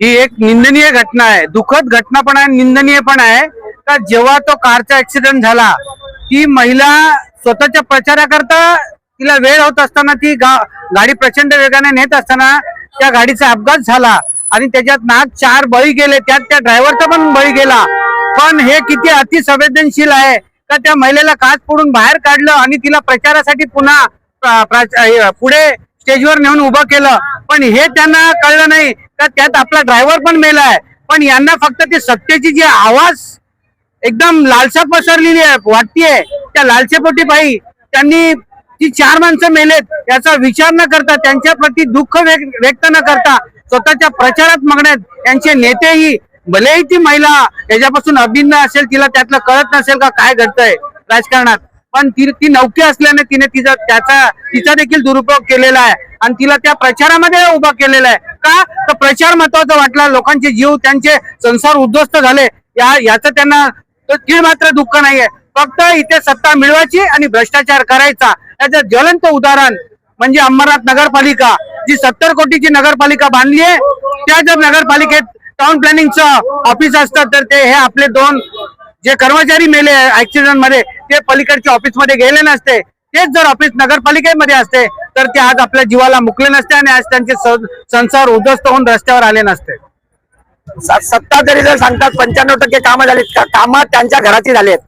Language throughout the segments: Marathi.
ही एक निंदनीय घटना आहे. दुःखद घटना पण आहे निंदनीय पण आहे. का जेव्हा तो कारचा ऍक्सिडेंट झाला ती महिला स्वतःच्या प्रचाराकरता तिला वेळ होत असताना ती गा- गाडी प्रचंड वेगाने नेत असताना त्या गाडीचा अपघात झाला आणि त्याच्यात नाग चार बळी गेले त्यात त्या ड्रायव्हरचा पण बळी गेला. पण हे किती अतिसंवेदनशील आहे. का त्या महिलेला काच फोडून बाहेर काढलं आणि तिला प्रचारासाठी पुन्हा पुढे स्टेजवर नेऊन उभं केलं. पण हे त्यांना कळलं नाही तर त्यात आपला ड्रायव्हर पण मेलाय पण यांना फक्त ते सत्तेची जी आवाज एकदम लालसा पसरलेली आहे वाटतीये. त्या लालसेपोटी पायी त्यांनी ती चार माणसं मेलेत याचा विचार न करता त्यांच्या प्रती दुःख व्यक्त न करता स्वतःच्या प्रचारात मागण्यात यांचे नेतेही भलेही ती महिला याच्यापासून अभिन्न असेल तिला त्यातलं कळत नसेल का काय घडतंय राजकारणात. पण ती ती नौकी असल्याने तिने तिचा त्याचा तिचा देखील दुरुपयोग केलेला आहे. आणि तिला त्या प्रचारामध्ये उभा केलेला आहे. का? तर प्रचार महत्त्वाचा वाटला. लोकांचे जीव त्यांचे संसार उद्ध्वस्त झाले. या याचं त्यांना तो तीळ मात्र दुःख नाहीये. फक्त इथे सत्ता मिळवायची आणि भ्रष्टाचार करायचा. याचं ज्वलंत उदाहरण म्हणजे अंबरनाथ नगरपालिका जी सत्तर कोटीची नगरपालिका बांधली आहे. त्या जर नगरपालिकेत टाउन प्लॅनिंगचं ऑफिस असतं तर ते हे आपले दोन जे कर्मचारी मेले ऍक्सिडेंटमध्ये ते पलीकडच्या ऑफिसमध्ये गेले नसते. तेच जर ऑफिस नगरपालिकेमध्ये असते तर ते आज आपल्या जीवाला मुकले नसते आणि आज त्यांचे संसार उद्ध्वस्त होऊन रस्त्यावर आले नसते. सत्ताधारी सत्ता जर सांगतात पंच्याण्णव टक्के कामं झालीत कामं त्यांच्या घराची झालेत. आहेत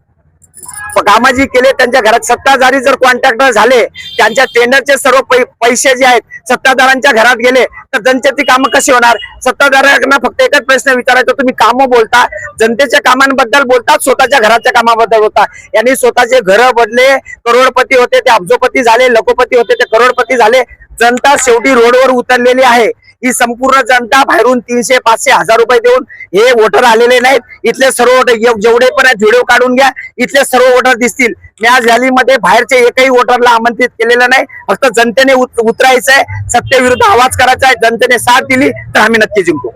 कामं जी केले त्यांच्या घरात सत्ताधारी जर कॉन्ट्रॅक्टर झाले त्यांच्या टेंडरचे सर्व पै- पैसे जे आहेत सत्ताधारांच्या घरात गेले तर जनतेची कामं कशी होणार? सत्ताधाऱ्यांना फक्त एकच प्रश्न विचारायचा तुम्ही कामं बोलता जनतेच्या कामांबद्दल बोलतात स्वतःच्या घराच्या कामाबद्दल होता यांनी स्वतःचे घर बदले करोडपती होते ते अब्जोपती झाले लखोपती होते ते करोडपती झाले जनता शेवटी रोडवर उतरलेली आहे. ही संपूर्ण जनता बाहेरून तीनशे पाचशे हजार रुपये देऊन हे वोटर आलेले नाहीत. इथले सर्व वोटर जेवढे पण आहेत व्हिडिओ काढून घ्या. इथले सर्व वोटर दिसतील. मी आज रॅलीमध्ये बाहेरचे एकही वोटरला आमंत्रित केलेलं नाही. फक्त जनतेने उतरायचं आहे सत्तेविरुद्ध आवाज करायचा आहे जनतेने साथ दिली तर आम्ही नक्की जिंकू.